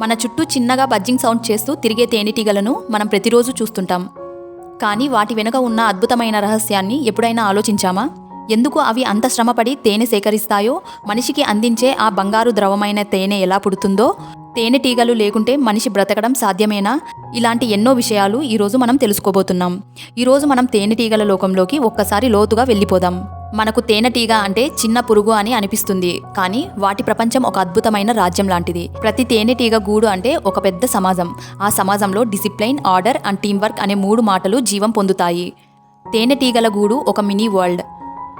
మన చుట్టూ చిన్నగా బజ్జింగ్ సౌండ్ చేస్తూ తిరిగే తేనెటీగలను మనం ప్రతిరోజు చూస్తుంటాం. కానీ వాటి వెనుక ఉన్న అద్భుతమైన రహస్యాన్ని ఎప్పుడైనా ఆలోచించామా? ఎందుకు అవి అంత శ్రమపడి తేనె సేకరిస్తాయో? మనిషికి అందించే ఆ బంగారు ద్రవమైన తేనె ఎలా పుడుతుందో? తేనెటీగలు లేకుంటే మనిషి బ్రతకడం సాధ్యమేనా? ఇలాంటి ఎన్నో విషయాలు ఈరోజు మనం తెలుసుకోబోతున్నాం. ఈరోజు మనం తేనెటీగల లోకంలోకి ఒక్కసారి లోతుగా వెళ్ళిపోదాం. మనకు తేనెటీగ అంటే చిన్న పురుగు అని అనిపిస్తుంది. కానీ వాటి ప్రపంచం ఒక అద్భుతమైన రాజ్యం లాంటిది. ప్రతి తేనెటీగ గూడు అంటే ఒక పెద్ద సమాజం. ఆ సమాజంలో discipline order and team work అనే మూడు మాటలు జీవం పొందుతాయి. తేనెటీగల గూడు ఒక మినీ వరల్డ్.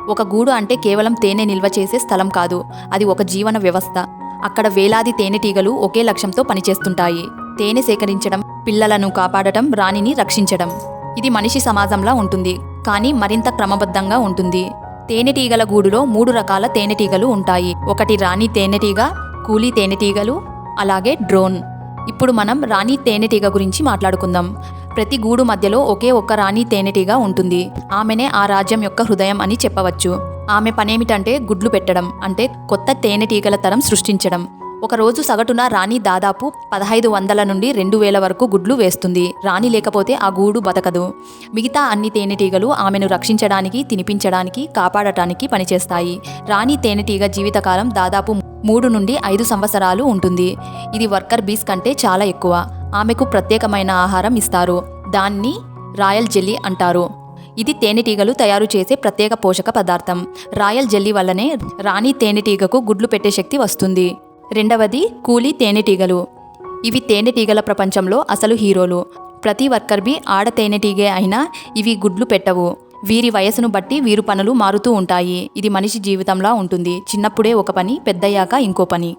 ఒక గూడు అంటే కేవలం తేనె నిల్వ చేసే స్థలం కాదు. అది ఒక జీవన వ్యవస్థ. అక్కడ వేలాది తేనెటీగలు ఒకే లక్ష్యంతో పనిచేస్తుంటాయి. తేనె సేకరించడం పిల్లలను కాపాడటం రాణిని రక్షించడం. ఇది మనిషి సమాజంలా ఉంటుంది. కానీ మరింత క్రమబద్ధంగా ఉంటుంది. తేనెటీగల గూడులో మూడు రకాల తేనెటీగలు ఉంటాయి. ఒకటి రాణి తేనెటీగ కూలీ తేనెటీగలు అలాగే డ్రోన్. ఇప్పుడు మనం రాణి తేనెటీగ గురించి మాట్లాడుకుందాం. ప్రతి గూడు మధ్యలో ఒకే ఒక్క రాణి తేనెటీగ ఉంటుంది. ఆమెనే ఆ రాజ్యం యొక్క హృదయం అని చెప్పవచ్చు. ఆమె పనేమిటంటే గుడ్లు పెట్టడం అంటే కొత్త తేనెటీగల తరం సృష్టించడం. ఒకరోజు సగటున రాణి దాదాపు పదహైదు వందల నుండి రెండు వేల వరకు గుడ్లు వేస్తుంది. రాణి లేకపోతే ఆ గూడు బతకదు. మిగతా అన్ని తేనెటీగలు ఆమెను రక్షించడానికి తినిపించడానికి కాపాడటానికి పనిచేస్తాయి. రాణి తేనెటీగ జీవితకాలం దాదాపు మూడు నుండి ఐదు సంవత్సరాలు ఉంటుంది. ఇది వర్కర్ బీస్ కంటే చాలా ఎక్కువ. ఆమెకు ప్రత్యేకమైన ఆహారం ఇస్తారు. దాన్ని రాయల్ జెల్లీ అంటారు. ఇది తేనెటీగలు తయారు చేసే ప్రత్యేక పోషక పదార్థం. రాయల్ జెల్లీ వల్లనే రాణి తేనెటీగకు గుడ్లు పెట్టే శక్తి వస్తుంది. రెండవది కూలీ తేనెటీగలు ఇవి తేనెటీగల ప్రపంచంలో అసలు హీరోలు. ప్రతి వర్కర్ బి ఆడ తేనెటీగే అయినా ఇవి గుడ్లు పెట్టవు. వీరి వయసును బట్టి వీరు పనులు మారుతూ ఉంటాయి. ఇది మనిషి జీవితంలా ఉంటుంది. చిన్నప్పుడే ఒక పని పెద్దయ్యాక ఇంకో పని.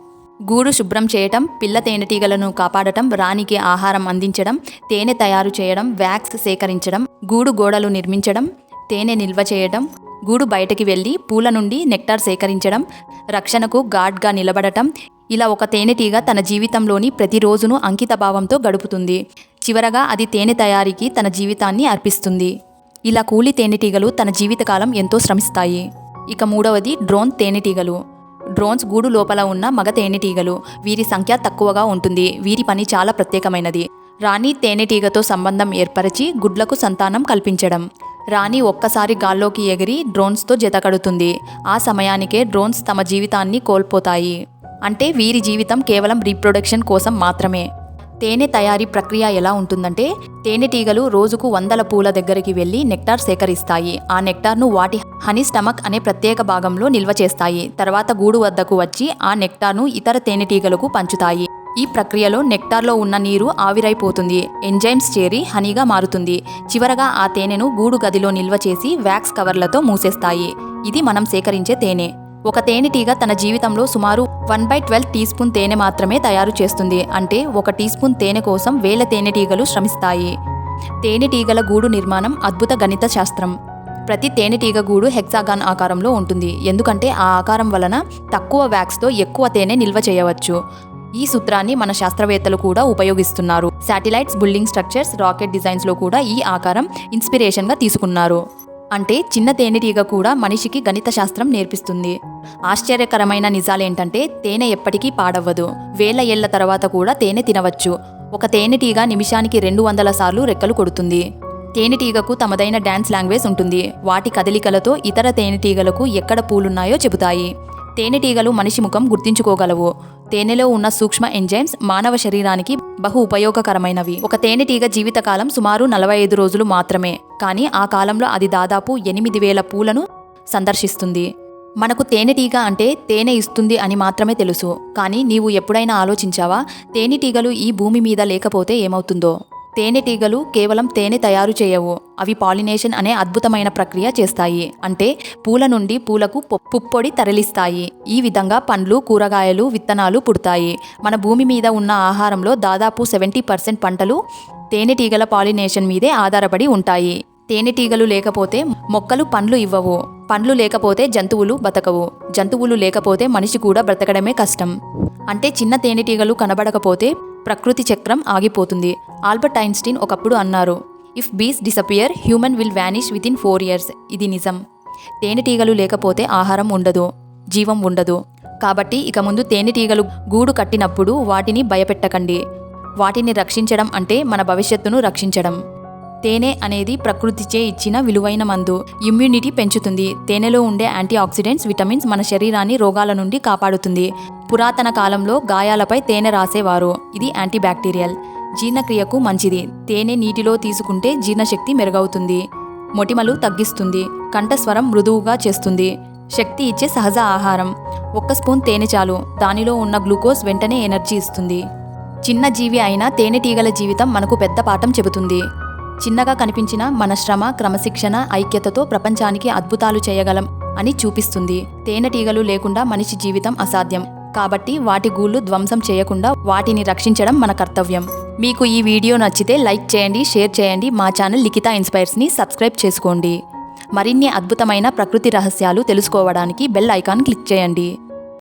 గూడు శుభ్రం చేయటం పిల్ల తేనెటీగలను కాపాడటం రాణికి ఆహారం అందించడం తేనె తయారు చేయడం వ్యాక్స్ సేకరించడం గూడు గోడలు నిర్మించడం తేనె నిల్వ చేయడం గూడు బయటకి వెళ్ళి పూల నుండి నెక్టార్ సేకరించడం రక్షణకు గాడ్గా నిలబడటం ఇలా ఒక తేనెటీగ తన జీవితంలోని ప్రతిరోజును అంకితభావంతో గడుపుతుంది. చివరగా అది తేనె తయారీకి తన జీవితాన్ని అర్పిస్తుంది. ఇలా కూలి తేనెటీగలు తన జీవితకాలం ఎంతో శ్రమిస్తాయి. ఇక మూడవది డ్రోన్ తేనెటీగలు డ్రోన్స్ గూడు లోపల ఉన్న మగ తేనెటీగలు వీరి సంఖ్య తక్కువగా ఉంటుంది. వీరి పని చాలా ప్రత్యేకమైనది. రాణి తేనెటీగతో సంబంధం ఏర్పరిచి గుడ్లకు సంతానం కల్పించడం. రాణి ఒక్కసారి గాల్లోకి ఎగిరి డ్రోన్స్తో జతకడుతుంది. ఆ సమయానికే డ్రోన్స్ తమ జీవితాన్ని కోల్పోతాయి. అంటే వీరి జీవితం కేవలం రీప్రొడక్షన్ కోసం మాత్రమే. తేనె తయారీ ప్రక్రియ ఎలా ఉంటుందంటే తేనెటీగలు రోజుకు వందల పూల దగ్గరికి వెళ్ళి నెక్టార్ సేకరిస్తాయి. ఆ నెక్టార్ను వాటి హనీ స్టమక్ అనే ప్రత్యేక భాగంలో నిల్వ చేస్తాయి. తర్వాత గూడు వద్దకు వచ్చి ఆ నెక్టార్ను ఇతర తేనెటీగలకు పంచుతాయి. ఈ ప్రక్రియలో నెక్టార్లో ఉన్న నీరు ఆవిరైపోతుంది. ఎంజైమ్స్ చేరి హనీగా మారుతుంది. చివరగా ఆ తేనెను గూడు గదిలో నిల్వ చేసి వ్యాక్స్ కవర్లతో మూసేస్తాయి. ఇది మనం సేకరించే తేనె. ఒక తేనెటీగ తన జీవితంలో సుమారు one by twelve teaspoon తేనె మాత్రమే తయారు చేస్తుంది. అంటే ఒక టీ స్పూన్ తేనె కోసం వేల తేనెటీగలు శ్రమిస్తాయి. తేనెటీగల గూడు నిర్మాణం అద్భుత గణిత శాస్త్రం. ప్రతి తేనెటీగ గూడు హెక్సాగాన్ ఆకారంలో ఉంటుంది. ఎందుకంటే ఆ ఆకారం వలన తక్కువ వ్యాక్స్తో ఎక్కువ తేనె నిల్వ చేయవచ్చు. ఈ సూత్రాన్ని మన శాస్త్రవేత్తలు కూడా ఉపయోగిస్తున్నారు. శాటిలైట్స్ బిల్డింగ్ స్ట్రక్చర్స్ రాకెట్ డిజైన్స్లో కూడా ఈ ఆకారం ఇన్స్పిరేషన్గా తీసుకున్నారు. అంటే చిన్న తేనెటీగ కూడా మనిషికి గణిత శాస్త్రం నేర్పిస్తుంది. ఆశ్చర్యకరమైన నిజాలేంటంటే తేనె ఎప్పటికీ పాడవ్వదు. వేల ఏళ్ళ తర్వాత కూడా తేనె తినవచ్చు. ఒక తేనెటీగ నిమిషానికి రెండు వందల సార్లు రెక్కలు కొడుతుంది. తేనెటీగకు తమదైన డ్యాన్స్ లాంగ్వేజ్ ఉంటుంది. వాటి కదలికలతో ఇతర తేనెటీగలకు ఎక్కడ పూలున్నాయో చెబుతాయి. తేనెటీగలు మనిషి ముఖం గుర్తించుకోగలవు. తేనెలో ఉన్న సూక్ష్మ ఎంజైమ్స్ మానవ శరీరానికి బహు ఉపయోగకరమైనవి. ఒక తేనెటీగ జీవితకాలం సుమారు నలభై ఐదు రోజులు మాత్రమే. కానీ ఆ కాలంలో అది దాదాపు ఎనిమిది వేల పూలను సందర్శిస్తుంది. మనకు తేనెటీగ అంటే తేనె ఇస్తుంది అని మాత్రమే తెలుసు. కానీ నీవు ఎప్పుడైనా ఆలోచించావా? తేనెటీగలు ఈ భూమి మీద లేకపోతే ఏమవుతుందో? తేనెటీగలు కేవలం తేనె తయారు చేయవు. అవి పాలినేషన్ అనే అద్భుతమైన ప్రక్రియ చేస్తాయి. అంటే పూల నుండి పూలకు పుప్పొడి తరలిస్తాయి. ఈ విధంగా పండ్లు కూరగాయలు విత్తనాలు పుడతాయి. మన భూమి మీద ఉన్న ఆహారంలో దాదాపు సెవెంటీ పర్సెంట్ పంటలు తేనెటీగల పాలినేషన్ మీదే ఆధారపడి ఉంటాయి. తేనెటీగలు లేకపోతే మొక్కలు పండ్లు ఇవ్వవు. పండ్లు లేకపోతే జంతువులు బతకవు. జంతువులు లేకపోతే మనిషి కూడా బ్రతకడమే కష్టం. అంటే చిన్న తేనెటీగలు కనబడకపోతే ప్రకృతి చక్రం ఆగిపోతుంది. ఆల్బర్ట్ ఐన్స్టీన్ ఒకప్పుడు అన్నారు if bees disappear human will vanish within four years ఇది నిజం. తేనెటీగలు లేకపోతే ఆహారం ఉండదు జీవం ఉండదు. కాబట్టి ఇక ముందు తేనెటీగలు గూడు కట్టినప్పుడు వాటిని భయపెట్టకండి. వాటిని రక్షించడం అంటే మన భవిష్యత్తును రక్షించడం. తేనె అనేది ప్రకృతిచే ఇచ్చిన విలువైన మందు. ఇమ్యూనిటీ పెంచుతుంది. తేనెలో ఉండే యాంటీ ఆక్సిడెంట్స్ విటమిన్స్ మన శరీరాన్ని రోగాల నుండి కాపాడుతుంది. పురాతన కాలంలో గాయాలపై తేనె రాసేవారు. ఇది యాంటీబ్యాక్టీరియల్. జీర్ణక్రియకు మంచిది. తేనె నీటిలో తీసుకుంటే జీర్ణశక్తి మెరుగవుతుంది. మొటిమలు తగ్గిస్తుంది. కంఠస్వరం మృదువుగా చేస్తుంది. శక్తి ఇచ్చే సహజ ఆహారం. ఒక్క స్పూన్ తేనె చాలు. దానిలో ఉన్న గ్లూకోజ్ వెంటనే ఎనర్జీ ఇస్తుంది. చిన్న జీవి అయిన తేనెటీగల జీవితం మనకు పెద్ద పాఠం చెబుతుంది. చిన్నగా కనిపించిన మన శ్రమ క్రమశిక్షణ ఐక్యతతో ప్రపంచానికి అద్భుతాలు చేయగలం అని చూపిస్తుంది. తేనెటీగలు లేకుండా మనిషి జీవితం అసాధ్యం. కాబట్టి వాటి గూళ్ళు ధ్వంసం చేయకుండా వాటిని రక్షించడం మన కర్తవ్యం. మీకు ఈ వీడియో నచ్చితే లైక్ చేయండి షేర్ చేయండి మా ఛానల్ లిఖిత ఇన్స్పైర్స్ని సబ్స్క్రైబ్ చేసుకోండి. మరిన్ని అద్భుతమైన ప్రకృతి రహస్యాలు తెలుసుకోవడానికి బెల్ ఐకాన్ క్లిక్ చేయండి.